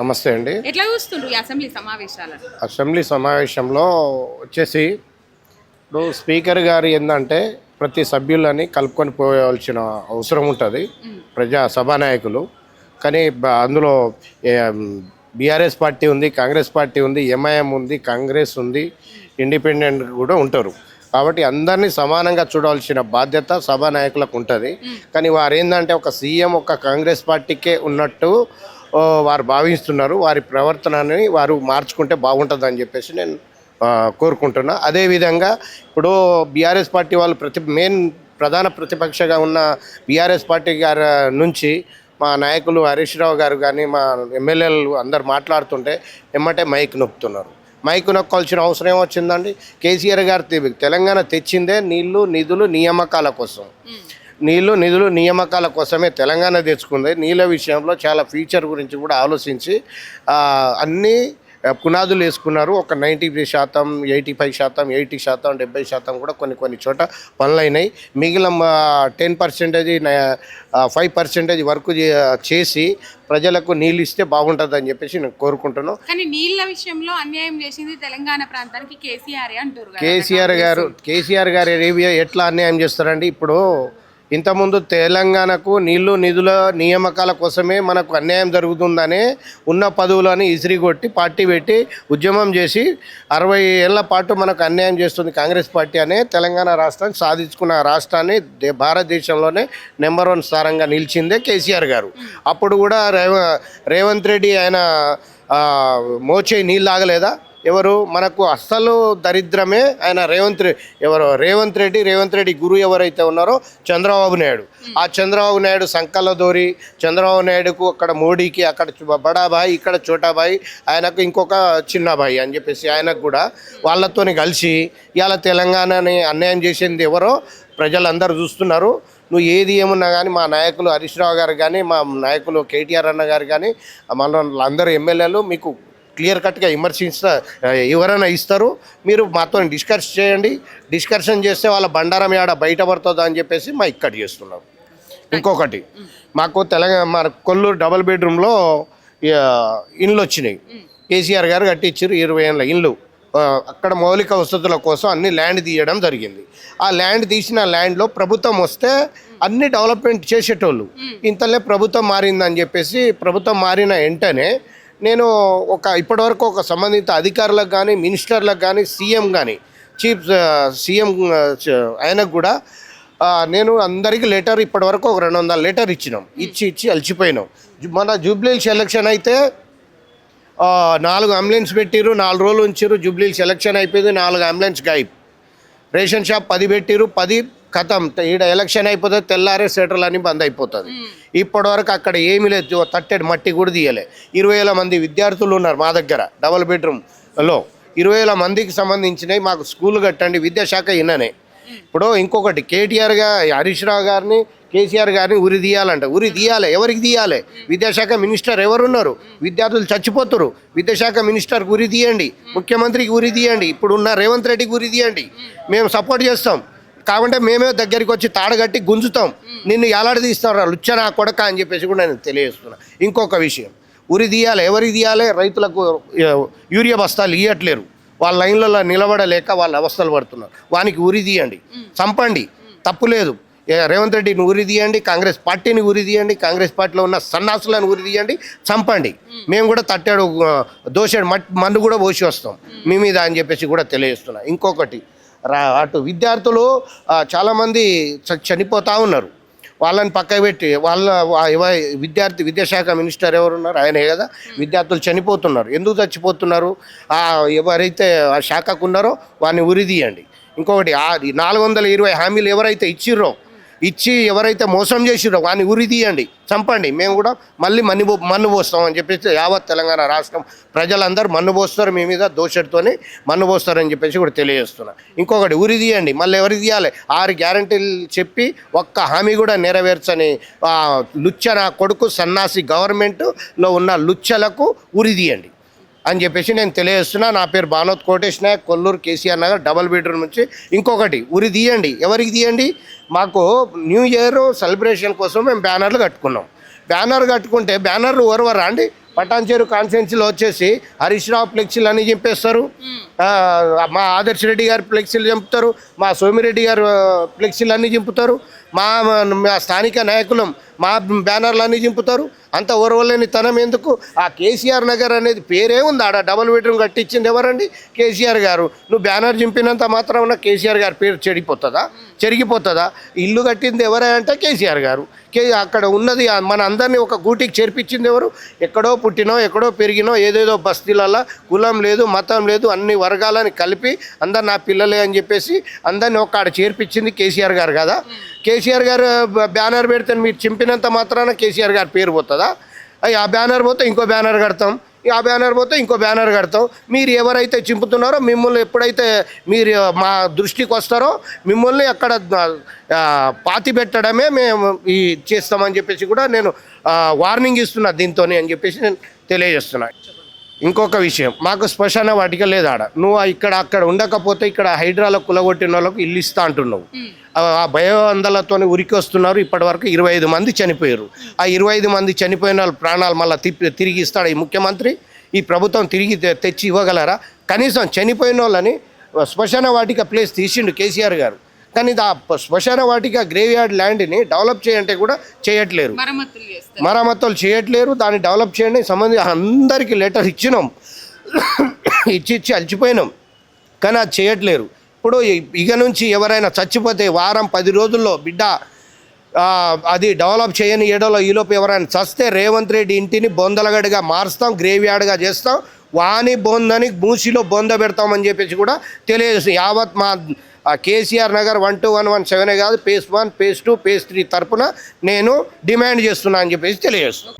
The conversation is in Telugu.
నమస్తే అండి. ఎట్లా చూస్తుండ్రు అసెంబ్లీ సమావేశాలను? అసెంబ్లీ సమావేశంలో వచ్చేసి ఇప్పుడు స్పీకర్ గారు ఏంటంటే ప్రతి సభ్యులని కలుపుకొని పోవాల్సిన అవసరం ఉంటుంది. ప్రజా సభానాయకులు. కానీ అందులో బీఆర్ఎస్ పార్టీ ఉంది కాంగ్రెస్ పార్టీ ఉంది ఎంఐఎం ఉంది కాంగ్రెస్ ఉంది ఇండిపెండెంట్ కూడా ఉంటారు. కాబట్టి అందరినీ సమానంగా చూడాల్సిన బాధ్యత సభానాయకులకు ఉంటుంది. కానీ వారు ఏంటంటే ఒక సీఎం ఒక కాంగ్రెస్ పార్టీకే ఉన్నట్టు వారు భావిస్తున్నారు వారి ప్రవర్తనని వారు మార్చుకుంటే బాగుంటుందని చెప్పేసి నేను ఆ, కోరుకుంటున్నా. అదేవిధంగా ఇప్పుడు బీఆర్ఎస్ పార్టీ వాళ్ళు ప్రతి మెయిన్ ప్రధాన ప్రతిపక్షగా ఉన్న బీఆర్ఎస్ పార్టీ గారి నుంచి మా నాయకులు హరీష్ రావు గారు కానీ మా ఎమ్మెల్యేలు అందరు మాట్లాడుతుంటే ఎమ్మటే మైక్ నొప్పుతున్నారు మైక్ నొక్కాల్సిన అవసరం ఏమొచ్చిందండి? కేసీఆర్ గారు తెలంగాణ తెచ్చిందే నీళ్ళు నిధులు నియామకాల కోసం. నీళ్ళు నిధులు నియామకాల కోసమే తెలంగాణ తెచ్చుకుంది. నీళ్ళ విషయంలో చాలా ఫ్యూచర్ గురించి కూడా ఆలోచించి అన్నీ పునాదులు వేసుకున్నారు. ఒక నైంటీ శాతం ఎయిటీ ఫైవ్ శాతం ఎయిటీ శాతం డెబ్బై శాతం కూడా కొన్ని కొన్ని చోట పనులు అయినాయి మిగిలిన ten percentage five percentage work చేసి ప్రజలకు నీళ్ళు ఇస్తే బాగుంటుందని చెప్పేసి నేను కోరుకుంటున్నాను. కానీ నీళ్ళ విషయంలో అన్యాయం చేసింది తెలంగాణ ప్రాంతానికి కేసీఆర్ అంటారు కేసీఆర్ గారు కేసీఆర్ గారు ఏవి ఎట్లా అన్యాయం చేస్తారండి? ఇప్పుడు ఇంతకుముందు తెలంగాణకు నీళ్ళు నిధుల నియామకాల కోసమే మనకు అన్యాయం జరుగుతుందనే ఉన్న పదవులని ఇసిరిగొట్టి పార్టీ పెట్టి ఉద్యమం చేసి అరవై ఏళ్ళ పాటు మనకు అన్యాయం చేస్తుంది కాంగ్రెస్ పార్టీ అనే తెలంగాణ రాష్ట్రాన్ని సాధించుకున్న రాష్ట్రాన్ని దే- భారతదేశంలోనే నెంబర్ వన్ స్థానంగా నిలిచిందే కేసీఆర్ గారు. అప్పుడు కూడా రేవ రేవంత్ రెడ్డి ఆయన మోచే నీళ్ళు ఆగలేదా ఎవరు? మనకు అస్సలు దరిద్రమే. ఆయన రేవంత్ రెడ్డి ఎవరు? రేవంత్ రెడ్డి రేవంత్ రెడ్డి గురువు ఎవరైతే ఉన్నారో చంద్రబాబు నాయుడు. ఆ చంద్రబాబు నాయుడు సంకల దోరి చంద్రబాబు నాయుడుకు అక్కడ మోడీకి అక్కడ బడాబాయి ఇక్కడ చోటాబాయి ఆయనకు ఇంకొక చిన్నబాయి అని చెప్పేసి ఆయనకు కూడా వాళ్ళతోని కలిసి ఇవాళ తెలంగాణని అన్యాయం చేసింది ఎవరో? ప్రజలందరూ చూస్తున్నారు. నువ్వు ఏది ఏమున్నా కానీ మా నాయకులు హరీష్ రావు గారు కానీ మా నాయకులు కేటీఆర్ అన్న గారు కానీ మన అందరు ఎమ్మెల్యేలు మీకు క్లియర్ కట్గా విమర్శిస్తా ఎవరైనా ఇస్తారు మీరు మాతో డిస్కస్ చేయండి. డిస్కషన్ చేస్తే వాళ్ళ బండారం ఏడ బయటపడుతుందా అని చెప్పేసి మా ఇక్కడ చేస్తున్నాం. ఇంకొకటి మాకు తెలంగాణ మన కొల్లూరు డబల్ బెడ్రూమ్లో ఇండ్లు వచ్చినాయి. కేసీఆర్ గారు కట్టించారు ఇరవై ఏళ్ళ ఇండ్లు. అక్కడ మౌలిక వసతుల కోసం అన్ని ల్యాండ్ తీయడం జరిగింది. ఆ ల్యాండ్ తీసిన ల్యాండ్లో ప్రభుత్వం వస్తే అన్ని డెవలప్మెంట్ చేసేటోళ్ళు. ఇంతలే ప్రభుత్వం మారిందని చెప్పేసి ప్రభుత్వం మారిన వెంటనే నేను ఒక ఇప్పటివరకు ఒక సంబంధిత అధికారులకు కానీ మినిస్టర్లకు కానీ సీఎం కానీ చీఫ్ సీఎం ఆయనకు కూడా నేను అందరికీ లెటర్ ఇప్పటివరకు ఒక రెండు వందల లెటర్ ఇచ్చినాం. ఇచ్చి ఇచ్చి అలసిపోయినాం జు- మన జూబ్లీస్ ఎలక్షన్ అయితే నాలుగు అంబులెన్స్ పెట్టిరు నాలుగు రోజులు ఉంచారు జూబ్లీస్ ఎలక్షన్ అయిపోయింది నాలుగు అంబులెన్స్ గాయబ్. రేషన్ షాప్ పది పెట్టిరు పది కథం. ఈడ ఎలక్షన్ అయిపోతే తెల్లారే సెటర్లు అన్ని బంద్ అయిపోతుంది. ఇప్పటివరకు అక్కడ ఏమీ లేదు. తట్టెడు మట్టి కూడా తీయలే. ఇరవై వేల మంది విద్యార్థులు ఉన్నారు మా దగ్గర డబల్ బెడ్రూమ్లో. ఇరవై వేల మందికి సంబంధించినవి మాకు స్కూల్ కట్టండి విద్యాశాఖ ఇన్ననే ఇప్పుడు ఇంకొకటి కేటీఆర్గా హరీష్ రావు గారిని కేసీఆర్ గారిని ఉరి తీయాలంట. ఉరి తీయాలి ఎవరికి తీయాలి? విద్యాశాఖ మినిస్టర్ ఎవరున్నారు? విద్యార్థులు చచ్చిపోతున్నారు విద్యాశాఖ మినిస్టర్కి ఉరి తీయండి. ముఖ్యమంత్రికి ఉరి తీయండి. ఇప్పుడు ఉన్న రేవంత్ రెడ్డికి ఉరి తీయండి. మేము సపోర్ట్ చేస్తాం. కాబట్టి మేమే దగ్గరికి వచ్చి తాడగట్టి గుంజుతాం. నిన్ను ఎలాడదీస్తారా తీస్తారు లుచ్చనా కొడక అని చెప్పేసి కూడా నేను తెలియజేస్తున్నా. ఇంకొక విషయం. ఉరి తీయాలి ఎవరికి తీయాలి? రైతులకు యూరియా బస్తాలు ఇవ్వట్లేరు వాళ్ళ లైన్లలో నిలబడలేక వాళ్ళ అవస్థలు పడుతున్నారు. వానికి ఉరి తీయండి. చంపండి. తప్పు లేదు. రేవంత్ రెడ్డిని ఉరి తీయండి కాంగ్రెస్ పార్టీని ఉరి తీయండి కాంగ్రెస్ పార్టీలో ఉన్న సన్నాసులను ఉరి తీయండి చంపండి. మేము కూడా తట్టాడు ఆ, దోషాడు మన్ను కూడా పోసి వస్తాం. మీ మీద అని చెప్పేసి కూడా తెలియజేస్తున్నాం. ఇంకొకటి అటు విద్యార్థులు చాలామంది చ- చనిపోతూ ఉన్నారు. వాళ్ళని పక్క పెట్టి వాళ్ళ విద్యార్థి విద్యాశాఖ మినిస్టర్ ఎవరున్నారు? ఆయనే కదా. విద్యార్థులు చనిపోతున్నారు. ఎందుకు చచ్చిపోతున్నారు? ఎవరైతే ఆ శాఖకు ఉన్నారో వారిని ఉరిదీయండి ఇంకొకటి ఆ నాలుగు వందల ఇరవై హామీలు ఎవరైతే ఇచ్చిర్రో ఇచ్చి ఎవరైతే మోసం చేసిరో వాడిని ఉరి తీయండి చంపండి. మేము కూడా మళ్ళీ మన్ను మన్ను పోస్తాం అని చెప్పేసి యావత్ తెలంగాణ రాష్ట్రం ప్రజలందరూ మన్ను పోస్తారు మీ మీద దోషడితోని మన్ను పోస్తారని చెప్పేసి కూడా తెలియజేస్తున్నా. ఇంకొకటి ఉరి తీయండి మళ్ళీ ఎవరి తీయాలి? ఆరు గ్యారంటీలు చెప్పి ఒక్క హామీ కూడా నెరవేర్చని లుచ్చ నా కొడుకు సన్నాసి గవర్నమెంట్లో ఉన్న లుచ్చలకు ఉరి తీయండి. అని చెప్పేసి నేను తెలియజేస్తున్నా. నా పేరు భానోత్ కోటేష్ నాయక్ కొల్లూరు కేసీఆర్ నగర్ డబల్ బెడ్రూమ్ నుంచి ఇంకొకటి ఉరి తీయండి. ఎవరికి తీయండి? మాకు న్యూ ఇయర్ సెలబ్రేషన్ కోసం మేము బ్యానర్లు కట్టుకున్నాం. బ్యానర్ కట్టుకుంటే బ్యానర్లు ఓరవరా అండి? పటాన్చేరు కాన్స్టిట్యున్సీలో వచ్చేసి హరీష్ రావు ఫ్లెక్సీలు అన్ని చింపేస్తారు. మా ఆదర్శ్ రెడ్డి గారి ఫ్లెక్సీలు చంపుతారు. మా సోమిరెడ్డి గారు ఫ్లెక్సీలు అన్ని చింపుతారు. మా మా స్థానిక నాయకులం మా బ్యానర్లన్నీ చింపుతారు. అంత ఓర్వలేని తనం ఎందుకు? ఆ కేసీఆర్ నగర్ అనేది పేరే ఉంది. ఆడ డబుల్ బెడ్రూమ్ కట్టించింది ఎవరండి? కేసీఆర్ గారు. నువ్వు బ్యానర్ చింపినంత మాత్రం ఉన్న కేసీఆర్ గారి పేరు చెడిపోతుందా? చెరిగిపోతుందా? ఇల్లు కట్టింది ఎవరంటే కేసీఆర్ గారు. కే అక్కడ ఉన్నది మన అందరినీ ఒక గూటికి చేర్పించింది ఎవరు? ఎక్కడో పుట్టినో ఎక్కడో పెరిగినో ఏదేదో బస్తీలల్లో కులం లేదు మతం లేదు అన్ని వర్గాలని కలిపి అందరు నా పిల్లలే అని చెప్పేసి అందరిని ఒక ఆడ చేర్పించింది కేసీఆర్ గారు కదా. కేసీఆర్ గారు బ్యానర్ పెడితే మీరు చింపినంత మాత్రాన కేసీఆర్ గారి పేరు పోతుందా? ఆ బ్యానర్ పోతే ఇంకో బ్యానర్ కడతాం. ఆ బ్యానర్ పోతే ఇంకో బ్యానర్ కడతాం. మీరు ఎవరైతే చింపుతున్నారో మిమ్మల్ని ఎప్పుడైతే మీరు మా దృష్టికి వస్తారో మిమ్మల్ని అక్కడ పాతి పెట్టడమే మేము ఈ చేస్తామని చెప్పేసి కూడా నేను వార్నింగ్ ఇస్తున్నా దీంతో అని చెప్పేసి నేను తెలియజేస్తున్నాను ఇంకొక విషయం మాకు శ్మశాన వాటిక లేదు ఆడ. నువ్వు ఇక్కడ అక్కడ ఉండకపోతే ఇక్కడ హైడ్రాలో కులగొట్టిన వాళ్ళకు ఇల్లు ఇస్తా అంటున్నావు. ఆ భయోందలతో ఉరికి వస్తున్నారు ఇప్పటి వరకు ఇరవై ఐదు మంది చనిపోయారు. ఆ ఇరవై ఐదు మంది చనిపోయిన వాళ్ళ ప్రాణాలు మళ్ళీ తిప్పి తిరిగి ఇస్తాడు ఈ ముఖ్యమంత్రి. ఈ ప్రభుత్వం తిరిగి తెచ్చి ఇవ్వగలరా? కనీసం చనిపోయిన వాళ్ళని శ్మశాన వాటిక ప్లేస్ తీసిండు కేసీఆర్ గారు. కానీ ఇది ఆ శ్మశాన వాటిక గ్రేవ్ యార్డ్ ల్యాండ్ని డెవలప్ చేయంటే కూడా చేయట్లేరు. మరమ్మతులు చేయట్లేరు దాన్ని డెవలప్ చేయండి సంబంధించి అందరికీ లెటర్ ఇచ్చినాం. ఇచ్చి ఇచ్చి అలసిపోయినాం కానీ అది చేయట్లేరు. ఇప్పుడు ఇక నుంచి ఎవరైనా చచ్చిపోతే వారం పది రోజుల్లో బిడ్డ ఆ, అది డెవలప్ చేయని ఏడోలో ఈలోపు ఎవరైనా చస్తే రేవంత్ రెడ్డి ఇంటిని బొందలగడిగా మారుస్తాం గ్రేవ్ యార్డ్గా చేస్తాం. వాని బొందని మూసిలో బొంద పెడతామని చెప్పేసి కూడా తెలియజేస్తుంది యావత్ మా ఆ KCR Nagar one two one one సెవెనే కాదు phase one phase two phase three తరపున నేను డిమాండ్ చేస్తున్నా అని చెప్పేసి తెలియజేస్తున్నాను